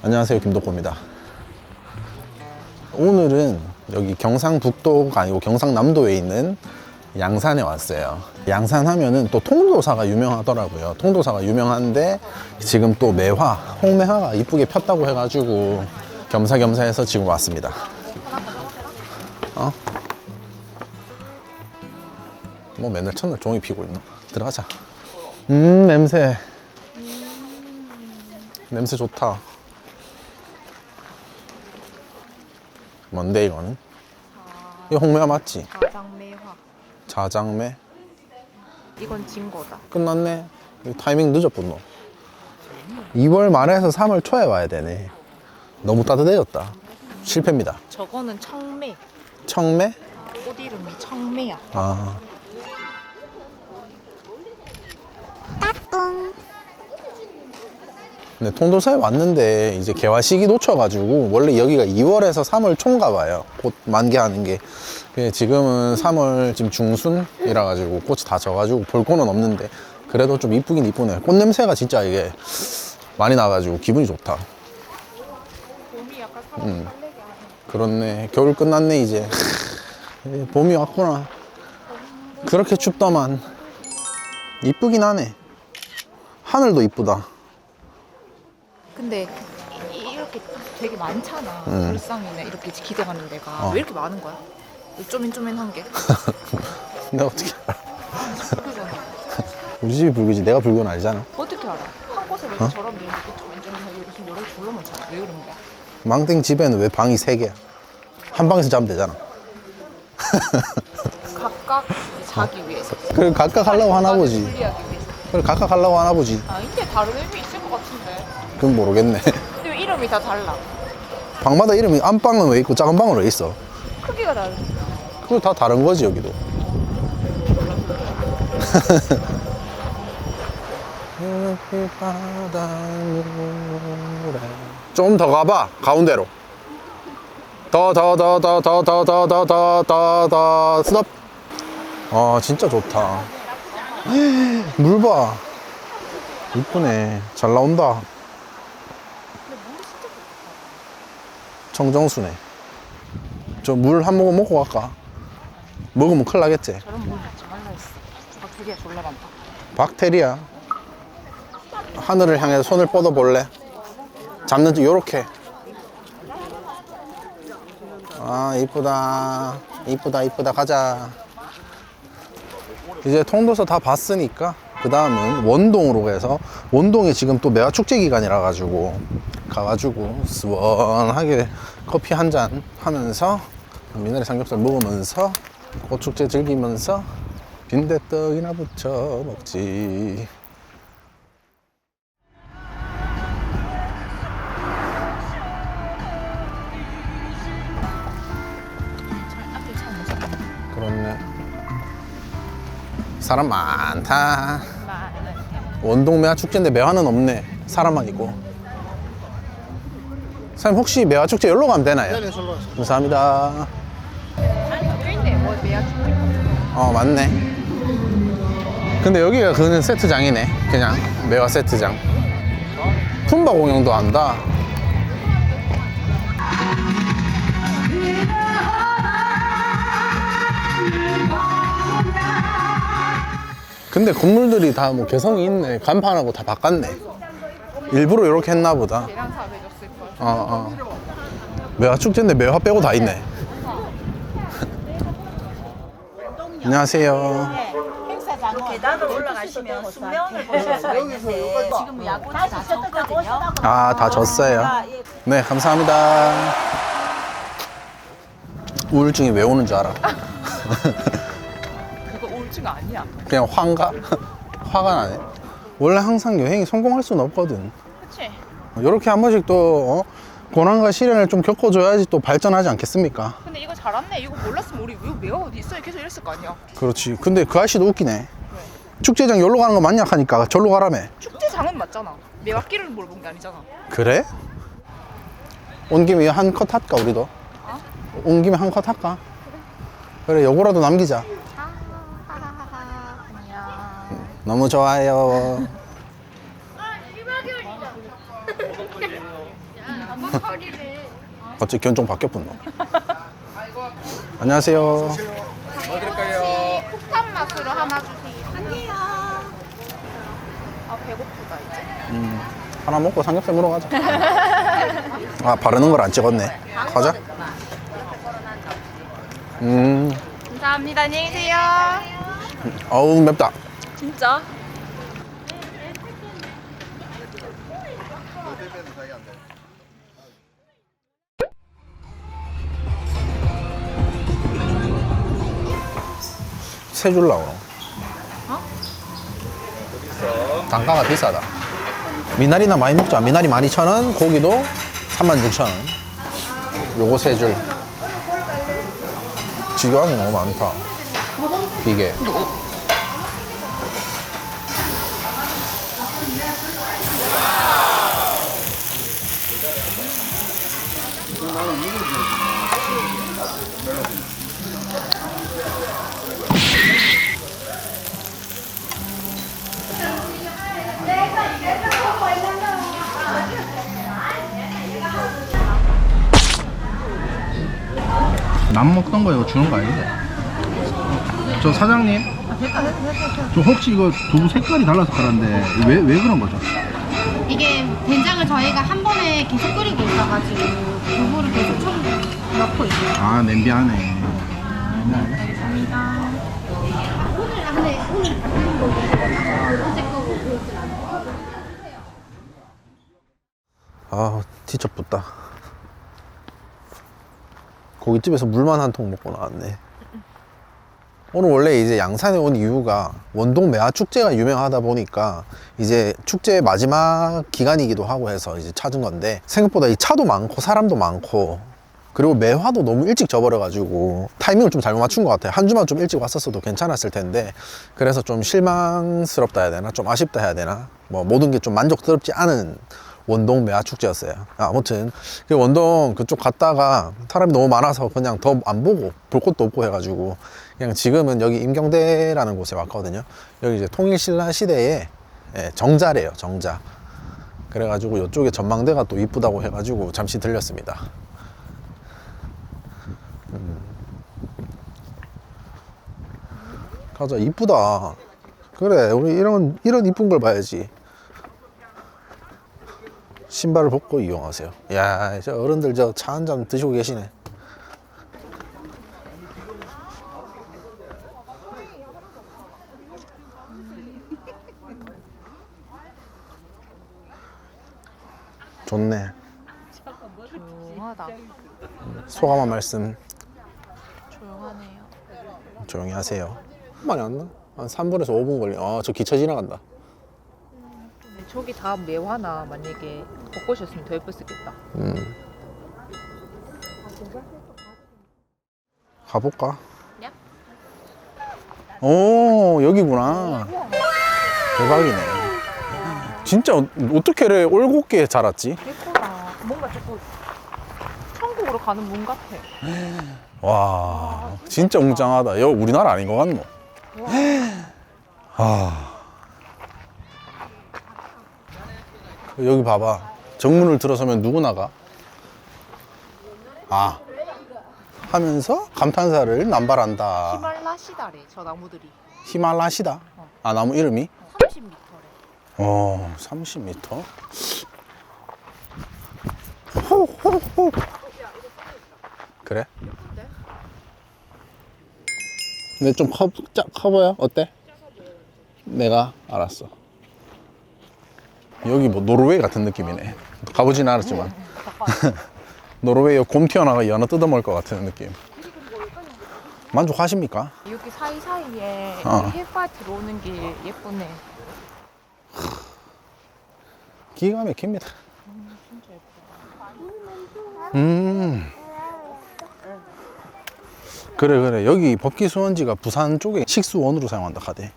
안녕하세요 김덕호입니다. 오늘은 여기 경상북도가 아니고 경상남도에 있는 양산에 왔어요. 양산 하면은 또 통도사가 유명하더라고요. 통도사가 유명한데 지금 또 매화 홍매화가 이쁘게 폈다고 해가지고 겸사겸사 해서 지금 왔습니다. 어? 뭐 맨날 첫날 종이 피고 있나? 들어가자. 음 냄새. 냄새 좋다 뭔데 이거는? 이거 홍매화 맞지? 가장매화. 자장매 이건 진 거다. 끝났네 타이밍 늦었군요 2월 말에서 3월 초에 와야 되네 너무 따뜻해졌다 실패입니다 저거는 청매. 청매? 꽃 이름이 청매야. 아 근데 통도사에 왔는데 이제 개화 시기 놓쳐가지고 원래 여기가 2월에서 3월 초인가 봐요. 꽃 만개하는 게. 근데 지금은 3월 지금 중순이라 가지고 꽃이 다 져가지고 볼 거는 없는데 그래도 좀 이쁘긴 이쁘네. 꽃 냄새가 진짜 이게 많이 나가지고 기분이 좋다. 하는. 그렇네. 겨울 끝났네 이제. 이제 봄이 왔구나. 그렇게 춥더만. 이쁘긴 하네. 하늘도 이쁘다 근데 이, 이렇게 되게 많잖아. 음. 불상이네 이렇게 기도하는 데가 어. 왜 이렇게 많은 거야? 쪼맨쪼맨한 게. 내가 어떻게 알아 그잖아. 우리 집이 불교지 내가 불교는 아니잖아 어떻게 알아? 한 곳에 왜 어? 저런 이렇게 쪼맨쪼맨하고 이렇게 여러 둘러놓잖아. 왜 그런 거야? 망땡 집에는 왜 방이 세 개야 한 방에서 자면 되잖아 각각 자기 위해서. 그래 각각 하려고 하나 보지 분리하기 위해서. 그래 각각 하려고 하나 보지 아 이게 다른 의미. 그건 모르겠네 왜 이름이 다 달라? 방마다 이름이 안방은 왜 있고 작은 방은 왜 있어 크기가 다른. 그거 다 다른 거지 여기도 좀 더 가봐 가운데로 더 더 더 더 더 더 더 더 더 더더 스톱 아 진짜 좋다 물 봐 이쁘네 잘 나온다 정정수네 저 물 한 모금 먹고 갈까? 먹으면 큰일 나겠지 저런 물 먹지 말라 했어. 박테리아 졸라 많다. 박테리아 하늘을 향해서 손을 뻗어 볼래? 잡는 쪽 요렇게 아 이쁘다 이쁘다 이쁘다 가자 이제 통도서 다 봤으니까 그 다음은 원동으로 해서 원동이 지금 또 매화 축제 기간이라 가지고 가가지고 시원하게 커피 한 잔 하면서 미나리 삼겹살 먹으면서 꽃축제 즐기면서 빈대떡이나 부쳐 먹지. 그렇네. 사람 많다. 원동 매화 축제인데 매화는 없네. 사람만 있고 사장님 혹시 매화 축제 여기로 가면 되나요? 네네 절로 가세요 감사합니다. 뭐. 어 맞네. 근데 여기가 그는 세트장이네. 그냥 매화 세트장. 품바 공연도 한다. 근데 건물들이 다 뭐 개성이 있네. 간판하고 다 바꿨네. 일부러 이렇게 했나 보다 어, 어. 매화 축제인데 매화 빼고 다 있네 안녕하세요 계단으로 올라가시면 수면을 보실 수가 있는데 지금 야구는 다 졌거든요. 아, 다 졌어요. 네, 감사합니다. 우울증이 왜 오는 줄 알아? 그거 우울증 아니야. 그냥 화가? 화가 나네. 원래 항상 여행이 성공할 수는 없거든. 이렇게 한 번씩 또, 어? 고난과 시련을 좀 겪어줘야지 또 발전하지 않겠습니까? 근데 이거 잘 왔네. 이거 몰랐으면 우리 이거 매화 어디 있어? 계속 이랬을 거 아니야. 그렇지. 근데 그 아저씨도 웃기네. 축제장 여기로 가는 거 맞냐 하니까 절로 가라며. 축제장은 맞잖아. 매화길을 물어본 게 아니잖아. 그래? 온 김에 한 컷 할까, 우리도? 온 김에 한 컷 할까? 그래, 요거라도 남기자. 안녕. 너무 좋아요. 갑자기 견종 바뀌었군요. 안녕하세요. 폭탄 맛으로 하나 주세요. 아니에요. 아 배고프다 이제. 음, 하나 먹고 삼겹살 먹으러 가자. 아, 바르는 걸 안 찍었네. 가자. 음, 감사합니다. 안녕히 계세요. 어우, 맵다. 진짜? 세 줄 나오노. 단가가 비싸다. 미나리나 많이 먹자. 미나리 12,000원, 고기도 36,000원. 요거 세 줄. 게 너무 많다. 이게. 남 먹던 거 이거 주는 거 아닌데? 저 사장님. 저 혹시 이거 두부 색깔이 달라서 그런데 왜, 왜 그런 거죠? 이게 된장을 저희가 한 번에 계속 끓이고 있어가지고 두부를 계속 총 넣고 있어요. 아 냄비 안에. 감사합니다. 오늘 안에 오늘 같은 거고 어제 거고 아 뒤척붙다. 고깃집에서 물만 한 통 먹고 나왔네. 오늘 원래 이제 양산에 온 이유가 원동 매화 축제가 유명하다 보니까 이제 축제 마지막 기간이기도 하고 해서 이제 찾은 건데 생각보다 이 차도 많고 사람도 많고 그리고 매화도 너무 일찍 져버려가지고 타이밍을 좀 잘못 맞춘 것 같아요. 한 주만 좀 일찍 왔었어도 괜찮았을 텐데 그래서 좀 실망스럽다 해야 되나 좀 아쉽다 해야 되나 뭐 모든 게 좀 만족스럽지 않은 원동 매화 축제였어요. 아무튼 그 원동 그쪽 갔다가 사람이 너무 많아서 그냥 더 안 보고 볼 것도 없고 해가지고 그냥 지금은 여기 임경대라는 곳에 왔거든요. 여기 이제 통일신라 시대에 예, 정자래요, 정자. 그래가지고 이쪽에 전망대가 또 이쁘다고 해가지고 잠시 들렸습니다. 음. 가자, 이쁘다. 그래, 우리 이런 이런 이쁜 걸 봐야지. 신발을 벗고 이용하세요. 야, 저 어른들 저 차 한 잔 드시고 계시네. 좋네. 조용하다. 소감 한 말씀 조용하네요. 조용히 하세요. 많이 안 나? 한 3분에서 5분 걸려. 아, 저 기차 지나간다. 저기 다 매화나 만약에 벚꽃이었으면 더 예뻤겠다. 음. 가볼까? 야. 오, 여기구나. 대박이네. 진짜 어- 어떻게 이래 올곧게 자랐지? 예쁘다. 뭔가 자꾸 천국으로 가는 문 같아. 와, 진짜 웅장하다. 여기 우리나라 아닌 것 같노? 아. 여기 봐봐. 정문을 들어서면 누구 나가? 아. 하면서 감탄사를 남발한다. 히말라시다래 저 나무들이. 히말라시다. 아, 나무 이름이? 30m래. 어, 30m? 그래? 근데 좀 커, 짜, 커 보여? 어때? 내가 알았어. 여기 뭐 노르웨이 같은 느낌이네. 가보진 않았지만. 노르웨이 곰 튀어나가 연어 뜯어먹을 것 같은 느낌. 만족하십니까? 여기 사이사이에 어. 햇살 들어오는 게 예쁘네. 기가 막힙니다. 음. 그래 그래 여기 법기 수원지가 부산 쪽에 식수원으로 사용한다 카대.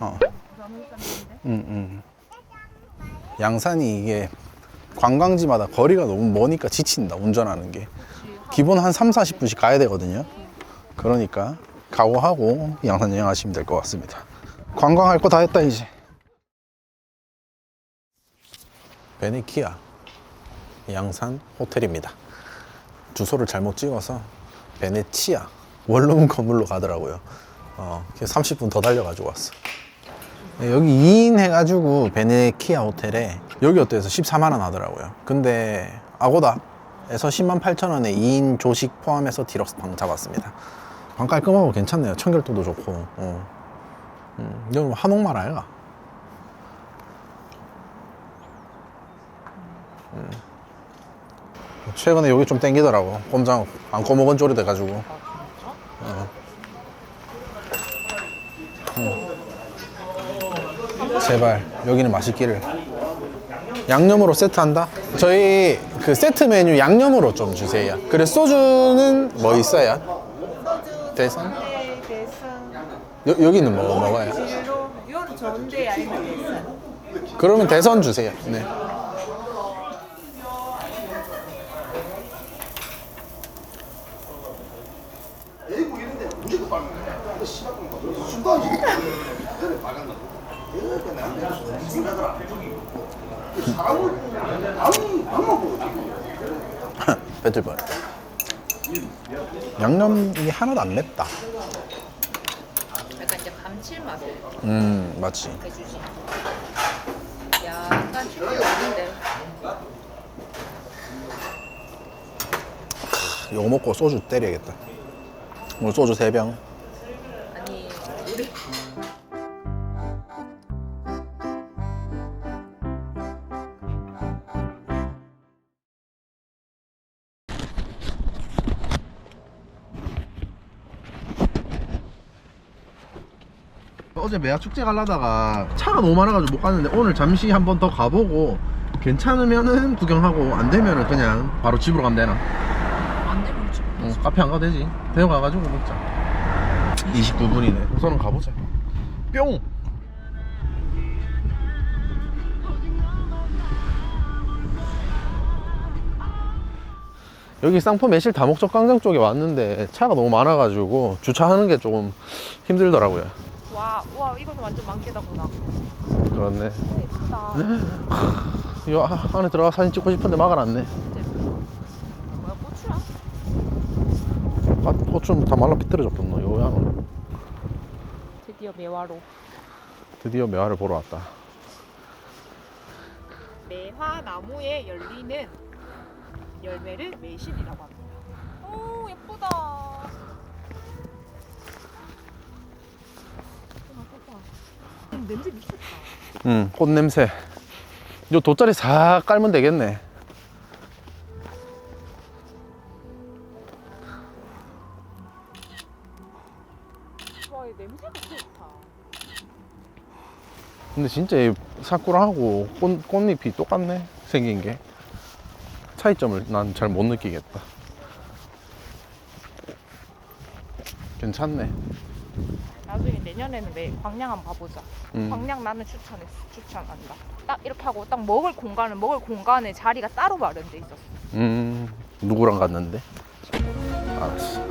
어. 음, 음. 양산이 이게 관광지마다 거리가 너무 머니까 지친다 운전하는 게. 기본 한 3, 40분씩 가야 되거든요. 그러니까 각오하고 양산 여행하시면 될 것 같습니다. 관광할 거 다 했다 이제. 베네키아. 양산 호텔입니다. 주소를 잘못 찍어서 베네치아 원룸 건물로 가더라고요. 어, 그래서 30분 더 달려가지고 왔어. 네, 여기 2인 해가지고 베네키아 호텔에 여기 어때서 14만 원 하더라고요. 근데 아고다에서 10만 8천 원에 2인 조식 포함해서 디럭스 방 잡았습니다. 방 깔끔하고 괜찮네요. 청결도도 좋고. 어. 음, 이건 뭐 한옥마을 아이가? 음. 최근에 여기 좀 땡기더라고. 꼼장 안 꺼먹은 쪼리 돼가지고. 어. 음. 제발 여기는 맛있기를. 양념으로 세트한다? 저희 그 세트 메뉴 양념으로 좀 주세요. 그래 소주는 뭐 있어요? 대선? 네, 대선. 여, 여기는 뭐 먹어요? 진로 이건 좋은데 아니면 대선. 그러면 대선 주세요. 네. 뱉을 뻔. 양념이 하나도 안 맵다. 약간 이제 감칠맛 음, 맞지. 해주지. 약간 칠맛 없는데. 이거 먹고 소주 때려야겠다. 오늘 소주 3병. 어제 매화 축제 가려다가 차가 너무 많아가지고 못 갔는데 오늘 잠시 한번 더 가보고 괜찮으면은 구경하고 안 되면은 그냥 바로 집으로 가면 되나? 안 되면 그렇지. 어, 카페 안 가도 되지. 대여 가가지고 먹자. 29분이네. 우선은 가보자. 뿅! 여기 쌍포 매실 다목적 광장 쪽에 왔는데 차가 너무 많아가지고 주차하는 게 조금 힘들더라고요. 와, 와, 이거는 완전 만개다구나. 그렇네. 예쁘다. 이 안에 들어가 사진 찍고 싶은데 막아놨네. 뭐야, 고추야? 아, 꽃좀 다 말라 비틀어졌겠노. 요야. 드디어 매화로. 드디어 매화를 보러 왔다. 매화 나무에 열리는 열매를 매실이라고 합니다. 오, 예쁘다. 냄새 미쳤다. 응, 꽃 냄새. 요 돗자리 싹 깔면 되겠네. 와, 이 냄새가 좋다. 근데 진짜 이 사쿠라하고 꽃, 꽃잎이 똑같네. 생긴 게. 차이점을 난 잘 못 느끼겠다. 괜찮네. 내년에는 매 광양 한번 봐보자. 음. 광양 나는 추천했어. 추천한다. 딱 이렇게 하고 딱 먹을 공간을 먹을 공간에 자리가 따로 마련돼 있었어. 음, 누구랑 갔는데? 알았어.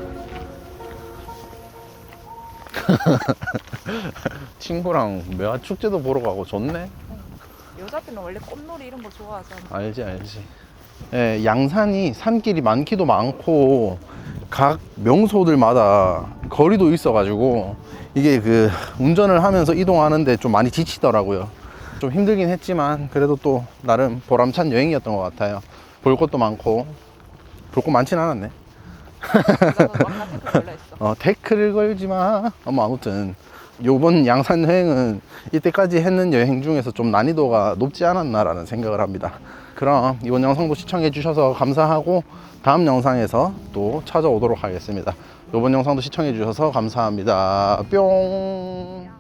친구랑 매화 축제도 보러 가고 좋네. 여자들은 원래 꽃놀이 이런 거 좋아하잖아. 알지 알지 예, 양산이 산길이 많기도 많고 각 명소들마다 거리도 있어가지고 이게 그 운전을 하면서 이동하는데 좀 많이 지치더라고요 좀 힘들긴 했지만 그래도 또 나름 보람찬 여행이었던 것 같아요 볼 것도 많고 볼것 많진 않았네 있어. 어, 태클을 걸지 마. 뭐 아무튼 요번 양산 여행은 이때까지 했는 여행 중에서 좀 난이도가 높지 않았나라는 생각을 합니다. 그럼 이번 영상도 시청해 주셔서 감사하고 다음 영상에서 또 찾아오도록 하겠습니다. 이번 영상도 시청해 주셔서 감사합니다. 뿅.